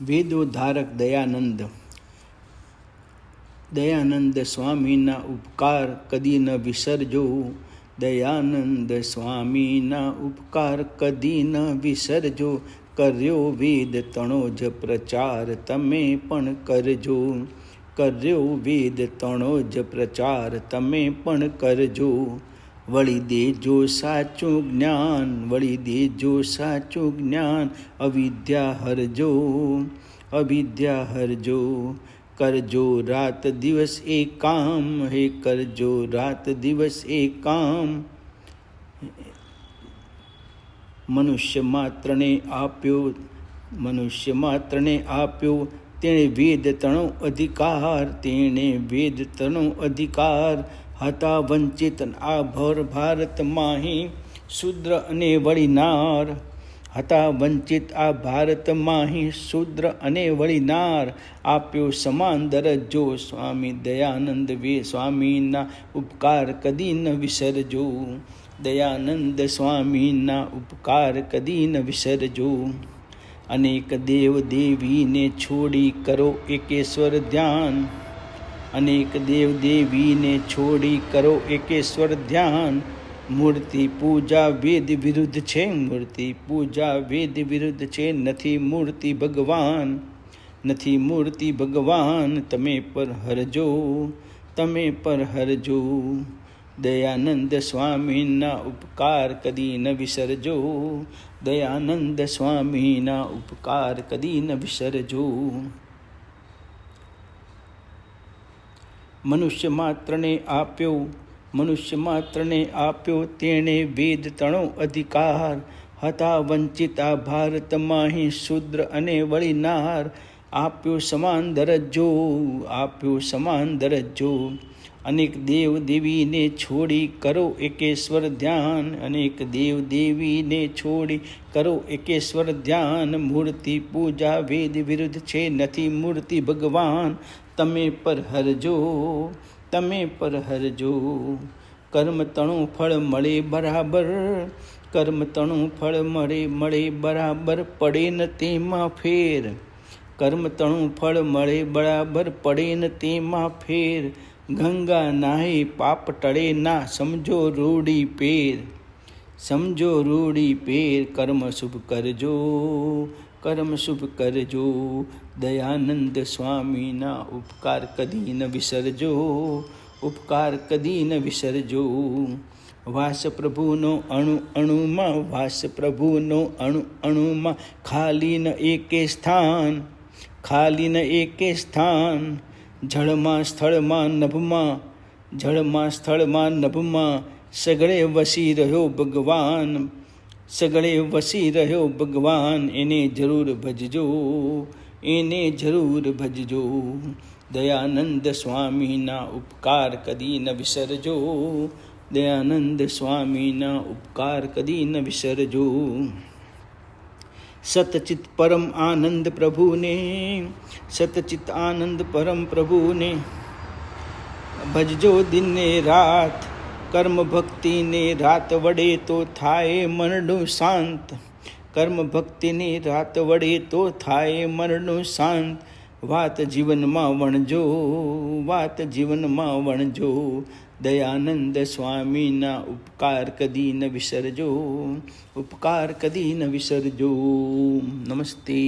વેદોદ્ધારક દયાનંદ. દયાનંદ સ્વામીના ઉપકાર કદી ન વિસરજો. દયાનંદ સ્વામીના ઉપકાર કદી ન વિસરજો. કર્યો વેદ તણો જ પ્રચાર તમે પણ કરજો. કર્યો વેદ તણો જ પ્રચાર તમે પણ કરજો. વળી દેજો સાચું જ્ઞાન, વળી દેજો સાચું જ્ઞાન. અવિદ્યા હરજો અવિદ્યા હરજો. કરજો રાત દિવસ એ કામ, હે કરજો રાત દિવસ એ કામ. મનુષ્ય માત્રને આપ્યો, મનુષ્ય માત્રને આપ્યો. તેણે વેદ તણો અધિકાર, તેણે વેદ તણો અધિકાર. હતા વંચિત આ ભર ભારતમાંહી શુદ્ર અને વળીનાર. હતા વંચિત આ ભારતમાંહી શુદ્ર અને વળીનાર. આપ્યો સમાન દરજ્જો, સ્વામી દયાનંદ વે સ્વામીના ઉપકાર કદી ન વિસરજો. દયાનંદ સ્વામીના ઉપકાર કદી ન વિસરજો. અનેક દેવ દેવીને છોડી કરો એકેશ્વર ધ્યાન. અનેક દેવ દેવીને છોડી કરો એકેશ્વર ધ્યાન. મૂર્તિ પૂજા વેદ વિરુદ્ધ છે, મૂર્તિ પૂજા વેદ વિરુદ્ધ છે, નથી મૂર્તિ ભગવાન, નથી મૂર્તિ ભગવાન, તમે પર હરજો, તમે પર હરજો. દયાનંદ સ્વામીના ઉપકાર કદી ન વિસરજો, દયાનંદ સ્વામીના ઉપકાર કદી ન વિસરજો. મનુષ્ય માત્રને આપ્યો, મનુષ્ય માત્રને આપ્યો તેણે વેદ તણો અધિકાર. હતા વંચિતા ભારતમાં હિ શુદ્ર અને વળીનાર. આપ્યો સમાન દરજ્જો, આપ્યો સમાન દરજ્જો. અનેક દેવ દેવીને છોડી કરો એકેશ્વર ધ્યાન, અનેક દેવ દેવીને છોડી કરો એકેશ્વર ધ્યાન. મૂર્તિ પૂજા વેદ વિરુદ્ધ છે, નથી મૂર્તિ ભગવાન. તમે પર હરજો, તમે પર હરજો. કર્મ તણું ફળ મળે બરાબર, કર્મ તણું ફળ મળે મળે બરાબર. પડે ન તેમાં ફેર, કર્મ તણું ફળ મળે બરાબર. પડે ન તેમાં ફેર ગંગા નાહી પાપ ટળે ના, સમજો રૂડી પેર. સમજો રૂડી પેર, કર્મ શુભ કરજો. કર્મ શુભ કરજો. દયાનંદ સ્વામીના ઉપકાર કદી ન વિસરજો. ઉપકાર કદી ન વિસરજો. વાસ પ્રભુનો અણુ અણુમાં વાસ પ્રભુનો અણુ અણુમાં ખાલી ન એકે સ્થાન, ખાલી ન એકે સ્થાન. જળમાં, સ્થળમાં, નભમાં, જળમાં, સ્થળમાં, નભમાં સગળે વસી રહ્યો ભગવાન, સગળે વસી રહ્યો ભગવાન, એને જરૂર ભજજો, એને જરૂર ભજજો. દયાનંદ સ્વામીના ઉપકાર કદી ન વિસરજો, દયાનંદ સ્વામીના ઉપકાર કદી ન વિસરજો. સતચિત પરમ આનંદ પ્રભુને સતચિત આનંદ પરમ પ્રભુને ભજજો દિને રાત કર્મ ભક્તિને રાત વડે તો થાય મનનું શાંત કર્મ ભક્તિની રાત વડે તો થાય મનનું શાંત વાત જીવનમાં વણજો વાત જીવનમાં વણજો દયાનંદ સ્વામીના ઉપકાર કદી ન વિસરજો ઉપકાર કદી ન વિસરજો નમસ્તે